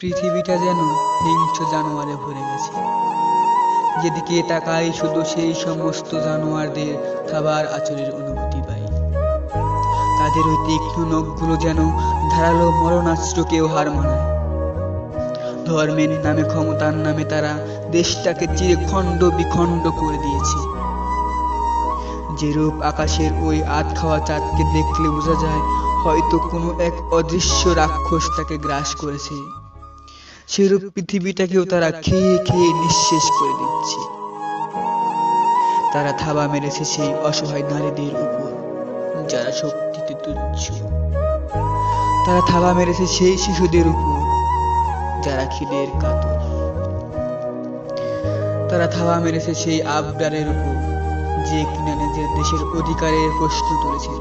পৃথিবীটা যেন হিংস্র জানোয়ারে ভরে গেছে। যেদিকে তাকাই শুধু সেই সমস্ত জানোয়ারদের খাবার আচরের অনুভূতি পাই। তাদের ওই তীক্ষ্ণ নখগুলো যেন ধারালো মরণাস্ত্রকেও হার মানায়। ধর্মের নামে, ক্ষমতার নামে তারা দেশটাকে চিরে খণ্ড বিখণ্ড করে দিয়েছে। যেরূপ আকাশের ওই আধ খাওয়া চাঁদকে দেখলে বোঝা যায়, হয়তো কোনো এক অদৃশ্য রাক্ষস তাকে গ্রাস করেছে। সেরূপ পৃথিবীটাকেও তারা খেয়ে খেয়ে নিঃশেষ করে দিচ্ছে। তারা থাবা মেরেছে সেই অসহায় নারীদের উপর, যারা শক্তিতে তুচ্ছ। তারা থাবা মেরেছে সেই শিশুদের উপর, যারা খিদের কাতর। তারা থাবা মেরেছে সেই আবদারের উপর, যে কিনা নিজের দেশের অধিকারের প্রশ্ন তুলেছিল।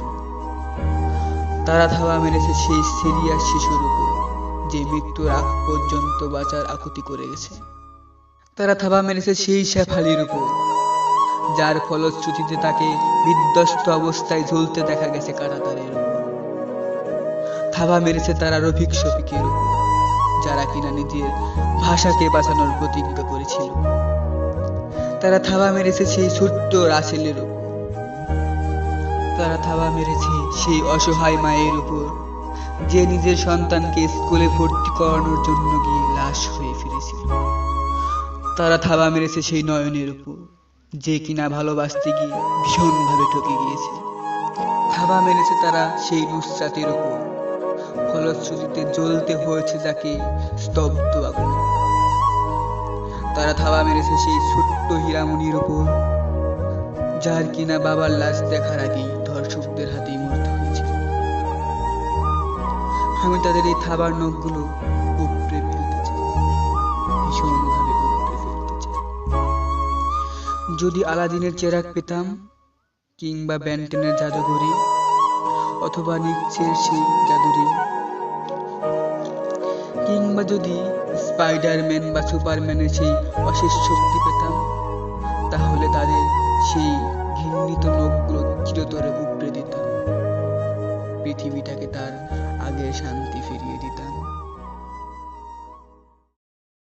তারা থাবা মেরেছে সেই সিরিয়াস শিশুর উপর। যে মৃত্যুর আগ পর্যন্ত বাঁচার আকুতি করে গেছে। তারা থাবা মেরেছে সেই শেফালির উপর। যার ফলশ্রুতিতে তাকে বিধ্বস্ত অবস্থায় ঝুলতে দেখা গেছে কারাতারের উপর। থাবা মেরেছে তারা রফিক শফিকের উপর, যারা কিনা নিজের ভাষাকে বাঁচানোর প্রতিজ্ঞা করেছিল। তারা থাবা মেরেছে সেই ছোট্ট রাসেলের উপর। তারা থাবা মেরেছে সেই অসহায় মায়ের উপর। যে নিজের সন্তানকে স্কুলে ভর্তি করানোর জন্য গিয়ে লাশ হয়ে ফিরেছিল। তারা থাবা মেরেছে সেই নয়নের উপর, যে কিনা ভালোবাসতে গিয়ে ভীষণভাবে ঠকে গিয়েছে। থাবা মেরেছে তারা সেই নুসরাতের উপর। ফলশ্রুতিতে জ্বলতে হয়েছে যাকে স্তব্ধ আগুনে। তারা থাবা মেরেছে সেই ছোট্ট হীরামণির উপর, যার কিনা বাবার লাশ দেখার আগেই আমি তাদের এই থাবার নখগুলো উপড়ে ফেলতে চাই। ভীষণভাবে উপড়ে ফেলতে চাই। যদি আলাদিনের চেরাগ পেতাম, কিংবা ব্যান্টেনের জাদুঘরি অথবা নিচ্ছের সেই জাদুরি, কিংবা যদি স্পাইডারম্যান বা সুপারম্যানের সেই অশেষ শক্তি পেতাম, তাহলে তাদের সেই ঘৃণিত নখগুলো চিরতরে উপড়ে পৃথিবীটাকে তার আগের শান্তি ফিরিয়ে দিতাম।